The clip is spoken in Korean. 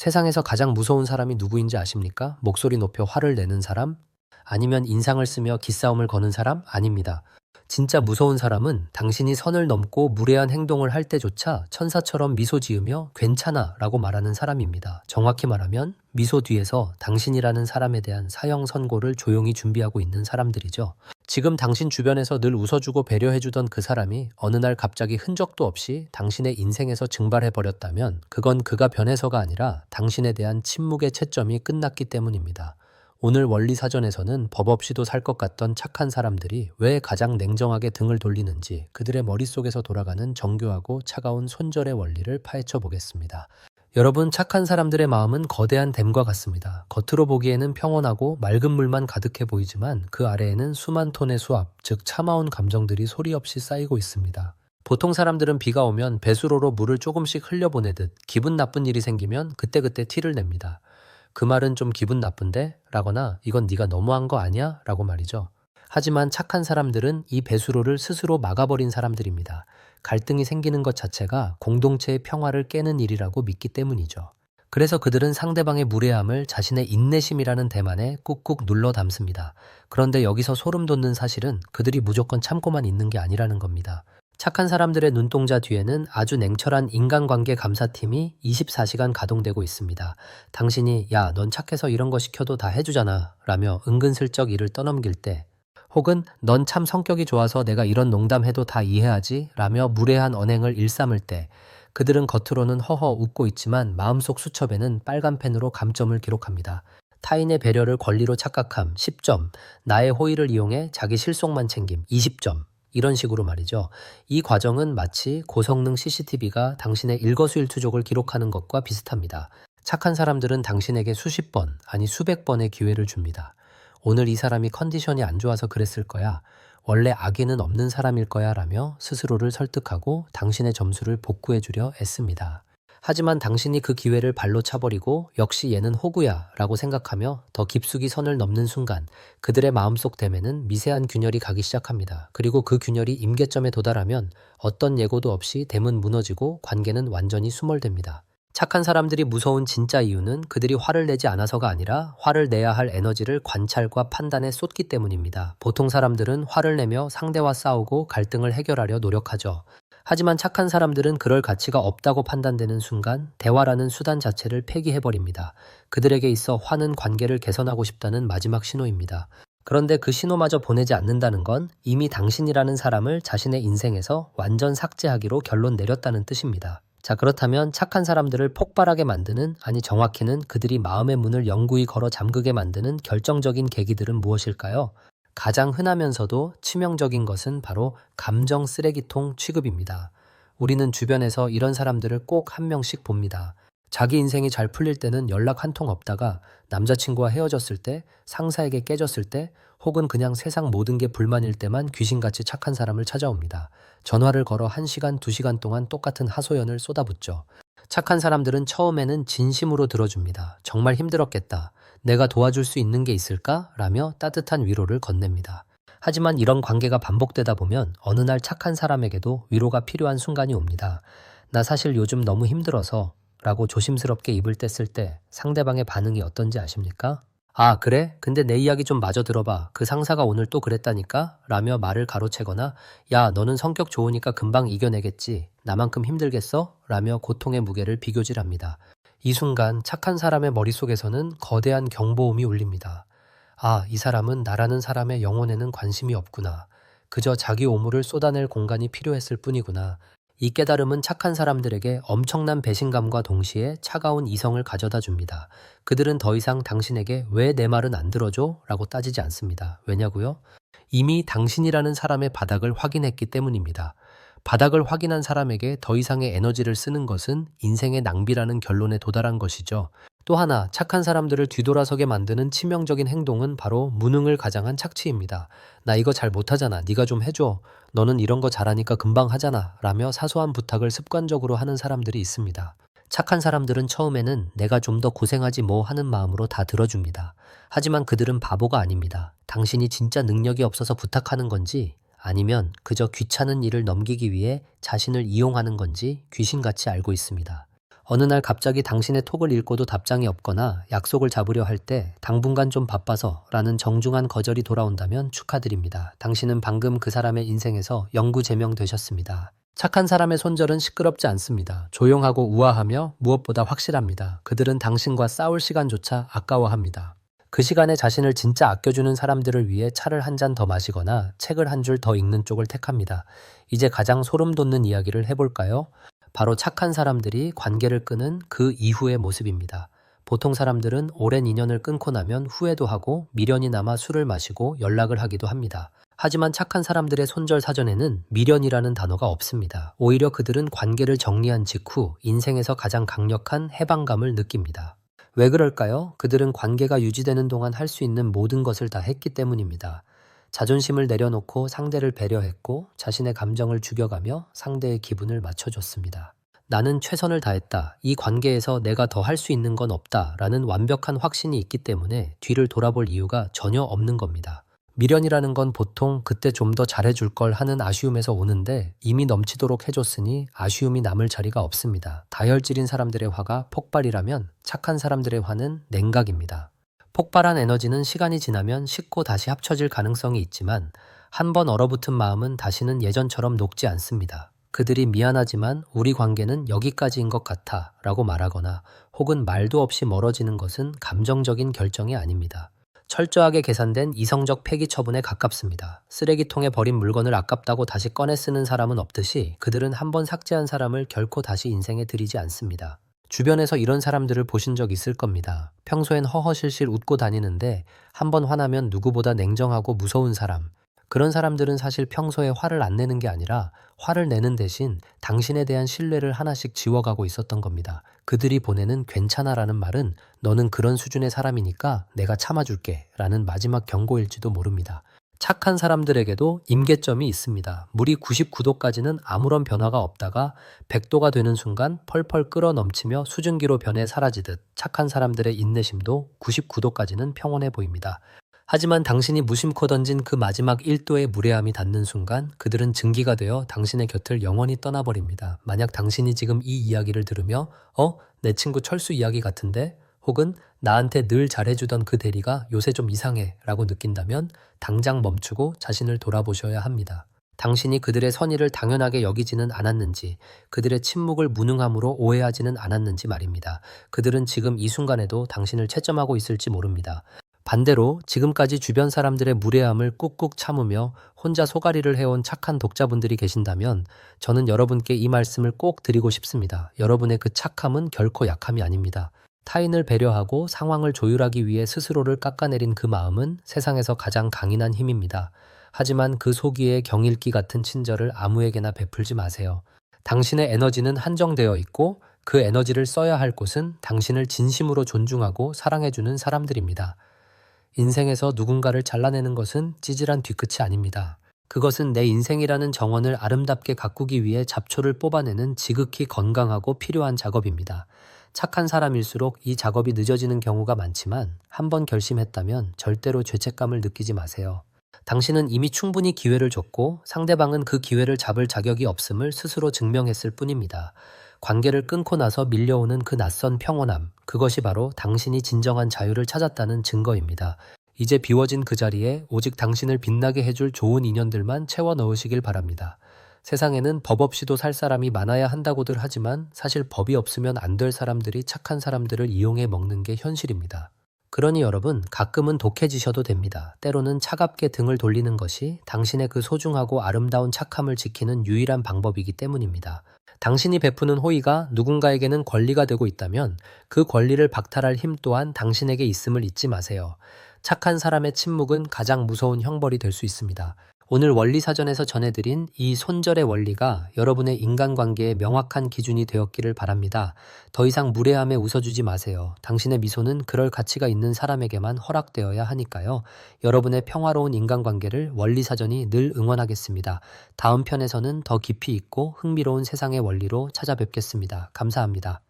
세상에서 가장 무서운 사람이 누구인지 아십니까? 목소리 높여 화를 내는 사람? 아니면 인상을 쓰며 기싸움을 거는 사람? 아닙니다. 진짜 무서운 사람은 당신이 선을 넘고 무례한 행동을 할 때조차 천사처럼 미소 지으며 괜찮아 라고 말하는 사람입니다. 정확히 말하면 미소 뒤에서 당신이라는 사람에 대한 사형 선고를 조용히 준비하고 있는 사람들이죠. 지금 당신 주변에서 늘 웃어주고 배려해주던 그 사람이 어느 날 갑자기 흔적도 없이 당신의 인생에서 증발해버렸다면 그건 그가 변해서가 아니라 당신에 대한 침묵의 채점이 끝났기 때문입니다. 오늘 원리사전에서는 법 없이도 살 것 같던 착한 사람들이 왜 가장 냉정하게 등을 돌리는지 그들의 머릿속에서 돌아가는 정교하고 차가운 손절의 원리를 파헤쳐 보겠습니다. 여러분, 착한 사람들의 마음은 거대한 댐과 같습니다. 겉으로 보기에는 평온하고 맑은 물만 가득해 보이지만 그 아래에는 수만 톤의 수압, 즉 참아온 감정들이 소리 없이 쌓이고 있습니다. 보통 사람들은 비가 오면 배수로로 물을 조금씩 흘려보내듯 기분 나쁜 일이 생기면 그때그때 티를 냅니다. 그 말은 좀 기분 나쁜데? 라거나 이건 네가 너무한 거 아니야? 라고 말이죠. 하지만 착한 사람들은 이 배수로를 스스로 막아버린 사람들입니다. 갈등이 생기는 것 자체가 공동체의 평화를 깨는 일이라고 믿기 때문이죠. 그래서 그들은 상대방의 무례함을 자신의 인내심이라는 대만에 꾹꾹 눌러 담습니다. 그런데 여기서 소름 돋는 사실은 그들이 무조건 참고만 있는 게 아니라는 겁니다. 착한 사람들의 눈동자 뒤에는 아주 냉철한 인간관계 감사팀이 24시간 가동되고 있습니다. 당신이 야, 넌 착해서 이런 거 시켜도 다 해주잖아 라며 은근슬쩍 일을 떠넘길 때 혹은 넌 참 성격이 좋아서 내가 이런 농담해도 다 이해하지 라며 무례한 언행을 일삼을 때 그들은 겉으로는 허허 웃고 있지만 마음속 수첩에는 빨간 펜으로 감점을 기록합니다. 타인의 배려를 권리로 착각함 10점, 나의 호의를 이용해 자기 실속만 챙김 20점, 이런 식으로 말이죠. 이 과정은 마치 고성능 CCTV가 당신의 일거수일투족을 기록하는 것과 비슷합니다. 착한 사람들은 당신에게 수십 번, 아니 수백 번의 기회를 줍니다. 오늘 이 사람이 컨디션이 안 좋아서 그랬을 거야. 원래 악의는 없는 사람일 거야 라며 스스로를 설득하고 당신의 점수를 복구해 주려 애씁니다. 하지만 당신이 그 기회를 발로 차버리고 역시 얘는 호구야 라고 생각하며 더 깊숙이 선을 넘는 순간 그들의 마음속 댐에는 미세한 균열이 가기 시작합니다. 그리고 그 균열이 임계점에 도달하면 어떤 예고도 없이 댐은 무너지고 관계는 완전히 수몰됩니다. 착한 사람들이 무서운 진짜 이유는 그들이 화를 내지 않아서가 아니라 화를 내야 할 에너지를 관찰과 판단에 쏟기 때문입니다. 보통 사람들은 화를 내며 상대와 싸우고 갈등을 해결하려 노력하죠. 하지만 착한 사람들은 그럴 가치가 없다고 판단되는 순간 대화라는 수단 자체를 폐기해버립니다. 그들에게 있어 화는 관계를 개선하고 싶다는 마지막 신호입니다. 그런데 그 신호마저 보내지 않는다는 건 이미 당신이라는 사람을 자신의 인생에서 완전 삭제하기로 결론 내렸다는 뜻입니다. 자, 그렇다면 착한 사람들을 폭발하게 만드는, 아니 정확히는 그들이 마음의 문을 영구히 걸어 잠그게 만드는 결정적인 계기들은 무엇일까요? 가장 흔하면서도 치명적인 것은 바로 감정 쓰레기통 취급입니다. 우리는 주변에서 이런 사람들을 꼭 한 명씩 봅니다. 자기 인생이 잘 풀릴 때는 연락 한 통 없다가 남자친구와 헤어졌을 때, 상사에게 깨졌을 때, 혹은 그냥 세상 모든 게 불만일 때만 귀신같이 착한 사람을 찾아옵니다. 전화를 걸어 1시간, 2시간 동안 똑같은 하소연을 쏟아붓죠. 착한 사람들은 처음에는 진심으로 들어줍니다. 정말 힘들었겠다. 내가 도와줄 수 있는 게 있을까? 라며 따뜻한 위로를 건넵니다. 하지만 이런 관계가 반복되다 보면 어느 날 착한 사람에게도 위로가 필요한 순간이 옵니다. 나 사실 요즘 너무 힘들어서 라고 조심스럽게 입을 뗐을 때 상대방의 반응이 어떤지 아십니까? 아, 그래? 근데 내 이야기 좀 마저 들어봐. 그 상사가 오늘 또 그랬다니까? 라며 말을 가로채거나, 야, 너는 성격 좋으니까 금방 이겨내겠지. 나만큼 힘들겠어? 라며 고통의 무게를 비교질합니다. 이 순간 착한 사람의 머릿속에서는 거대한 경보음이 울립니다. 아, 이 사람은 나라는 사람의 영혼에는 관심이 없구나. 그저 자기 오물을 쏟아낼 공간이 필요했을 뿐이구나. 이 깨달음은 착한 사람들에게 엄청난 배신감과 동시에 차가운 이성을 가져다 줍니다. 그들은 더 이상 당신에게 왜 내 말은 안 들어줘? 라고 따지지 않습니다. 왜냐고요? 이미 당신이라는 사람의 바닥을 확인했기 때문입니다. 바닥을 확인한 사람에게 더 이상의 에너지를 쓰는 것은 인생의 낭비라는 결론에 도달한 것이죠. 또 하나 착한 사람들을 뒤돌아서게 만드는 치명적인 행동은 바로 무능을 가장한 착취입니다. 나 이거 잘 못하잖아. 네가 좀 해줘. 너는 이런 거 잘하니까 금방 하잖아. 라며 사소한 부탁을 습관적으로 하는 사람들이 있습니다. 착한 사람들은 처음에는 내가 좀 더 고생하지 뭐 하는 마음으로 다 들어줍니다. 하지만 그들은 바보가 아닙니다. 당신이 진짜 능력이 없어서 부탁하는 건지 아니면 그저 귀찮은 일을 넘기기 위해 자신을 이용하는 건지 귀신같이 알고 있습니다. 어느 날 갑자기 당신의 톡을 읽고도 답장이 없거나 약속을 잡으려 할 때 당분간 좀 바빠서 라는 정중한 거절이 돌아온다면 축하드립니다. 당신은 방금 그 사람의 인생에서 영구 제명되셨습니다. 착한 사람의 손절은 시끄럽지 않습니다. 조용하고 우아하며 무엇보다 확실합니다. 그들은 당신과 싸울 시간조차 아까워합니다. 그 시간에 자신을 진짜 아껴주는 사람들을 위해 차를 한 잔 더 마시거나 책을 한 줄 더 읽는 쪽을 택합니다. 이제 가장 소름 돋는 이야기를 해볼까요? 바로 착한 사람들이 관계를 끄는 그 이후의 모습입니다. 보통 사람들은 오랜 인연을 끊고 나면 후회도 하고 미련이 남아 술을 마시고 연락을 하기도 합니다. 하지만 착한 사람들의 손절 사전에는 미련이라는 단어가 없습니다. 오히려 그들은 관계를 정리한 직후 인생에서 가장 강력한 해방감을 느낍니다. 왜 그럴까요? 그들은 관계가 유지되는 동안 할 수 있는 모든 것을 다 했기 때문입니다. 자존심을 내려놓고 상대를 배려했고 자신의 감정을 죽여가며 상대의 기분을 맞춰줬습니다. 나는 최선을 다했다. 이 관계에서 내가 더 할 수 있는 건 없다. 라는 완벽한 확신이 있기 때문에 뒤를 돌아볼 이유가 전혀 없는 겁니다. 미련이라는 건 보통 그때 좀 더 잘해줄 걸 하는 아쉬움에서 오는데 이미 넘치도록 해줬으니 아쉬움이 남을 자리가 없습니다. 다혈질인 사람들의 화가 폭발이라면 착한 사람들의 화는 냉각입니다. 폭발한 에너지는 시간이 지나면 식고 다시 합쳐질 가능성이 있지만 한 번 얼어붙은 마음은 다시는 예전처럼 녹지 않습니다. 그들이 미안하지만 우리 관계는 여기까지인 것 같아 라고 말하거나 혹은 말도 없이 멀어지는 것은 감정적인 결정이 아닙니다. 철저하게 계산된 이성적 폐기 처분에 가깝습니다. 쓰레기통에 버린 물건을 아깝다고 다시 꺼내 쓰는 사람은 없듯이 그들은 한번 삭제한 사람을 결코 다시 인생에 들이지 않습니다. 주변에서 이런 사람들을 보신 적 있을 겁니다. 평소엔 허허실실 웃고 다니는데 한번 화나면 누구보다 냉정하고 무서운 사람. 그런 사람들은 사실 평소에 화를 안 내는 게 아니라 화를 내는 대신 당신에 대한 신뢰를 하나씩 지워가고 있었던 겁니다. 그들이 보내는 괜찮아라는 말은 너는 그런 수준의 사람이니까 내가 참아줄게 라는 마지막 경고일지도 모릅니다. 착한 사람들에게도 임계점이 있습니다. 물이 99도까지는 아무런 변화가 없다가 100도가 되는 순간 펄펄 끓어 넘치며 수증기로 변해 사라지듯 착한 사람들의 인내심도 99도까지는 평온해 보입니다. 하지만 당신이 무심코 던진 그 마지막 1도의 무례함이 닿는 순간 그들은 증기가 되어 당신의 곁을 영원히 떠나버립니다. 만약 당신이 지금 이 이야기를 들으며 어? 내 친구 철수 이야기 같은데? 혹은 나한테 늘 잘해주던 그 대리가 요새 좀 이상해 라고 느낀다면 당장 멈추고 자신을 돌아보셔야 합니다. 당신이 그들의 선의를 당연하게 여기지는 않았는지, 그들의 침묵을 무능함으로 오해하지는 않았는지 말입니다. 그들은 지금 이 순간에도 당신을 채점하고 있을지 모릅니다. 반대로 지금까지 주변 사람들의 무례함을 꾹꾹 참으며 혼자 소가리를 해온 착한 독자분들이 계신다면 저는 여러분께 이 말씀을 꼭 드리고 싶습니다. 여러분의 그 착함은 결코 약함이 아닙니다. 타인을 배려하고 상황을 조율하기 위해 스스로를 깎아내린 그 마음은 세상에서 가장 강인한 힘입니다. 하지만 그 소기의 경일기 같은 친절을 아무에게나 베풀지 마세요. 당신의 에너지는 한정되어 있고 그 에너지를 써야 할 곳은 당신을 진심으로 존중하고 사랑해주는 사람들입니다. 인생에서 누군가를 잘라내는 것은 찌질한 뒤끝이 아닙니다. 그것은 내 인생이라는 정원을 아름답게 가꾸기 위해 잡초를 뽑아내는 지극히 건강하고 필요한 작업입니다. 착한 사람일수록 이 작업이 늦어지는 경우가 많지만 한번 결심했다면 절대로 죄책감을 느끼지 마세요. 당신은 이미 충분히 기회를 줬고 상대방은 그 기회를 잡을 자격이 없음을 스스로 증명했을 뿐입니다. 관계를 끊고 나서 밀려오는 그 낯선 평온함, 그것이 바로 당신이 진정한 자유를 찾았다는 증거입니다. 이제 비워진 그 자리에 오직 당신을 빛나게 해줄 좋은 인연들만 채워 넣으시길 바랍니다. 세상에는 법 없이도 살 사람이 많아야 한다고들 하지만 사실 법이 없으면 안 될 사람들이 착한 사람들을 이용해 먹는 게 현실입니다. 그러니 여러분, 가끔은 독해지셔도 됩니다. 때로는 차갑게 등을 돌리는 것이 당신의 그 소중하고 아름다운 착함을 지키는 유일한 방법이기 때문입니다. 당신이 베푸는 호의가 누군가에게는 권리가 되고 있다면 그 권리를 박탈할 힘 또한 당신에게 있음을 잊지 마세요. 착한 사람의 침묵은 가장 무서운 형벌이 될 수 있습니다. 오늘 원리사전에서 전해드린 이 손절의 원리가 여러분의 인간관계에 명확한 기준이 되었기를 바랍니다. 더 이상 무례함에 웃어주지 마세요. 당신의 미소는 그럴 가치가 있는 사람에게만 허락되어야 하니까요. 여러분의 평화로운 인간관계를 원리사전이 늘 응원하겠습니다. 다음 편에서는 더 깊이 있고 흥미로운 세상의 원리로 찾아뵙겠습니다. 감사합니다.